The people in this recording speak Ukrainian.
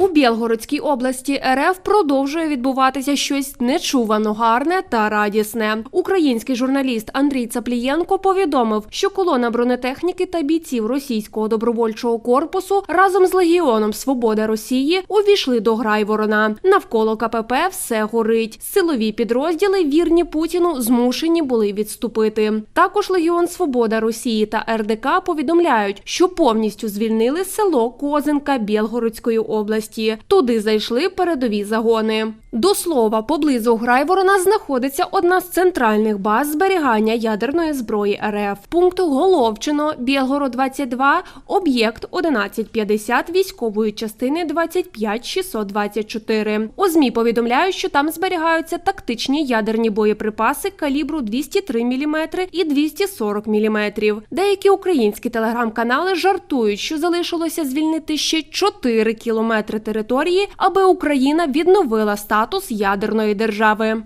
У Білгородській області РФ продовжує відбуватися щось нечувано гарне та радісне. Український журналіст Андрій Цаплієнко повідомив, що колона бронетехніки та бійців російського добровольчого корпусу разом з Легіоном Свобода Росії увійшли до Грайворона. Навколо КПП все горить. Силові підрозділи вірні Путіну змушені були відступити. Також Легіон Свобода Росії та РДК повідомляють, що повністю звільнили село Козинка Білгородської області. Туди зайшли передові загони. До слова, поблизу Грайворона знаходиться одна з центральних баз зберігання ядерної зброї РФ. Пункт Головчино, Білгород 22, об'єкт 1150 військової частини 25624. У ЗМІ повідомляють, що там зберігаються тактичні ядерні боєприпаси калібру 203 мм і 240 мм. Деякі українські телеграм-канали жартують, що залишилося звільнити ще 4 кілометри території, аби Україна відновила статус ядерної держави.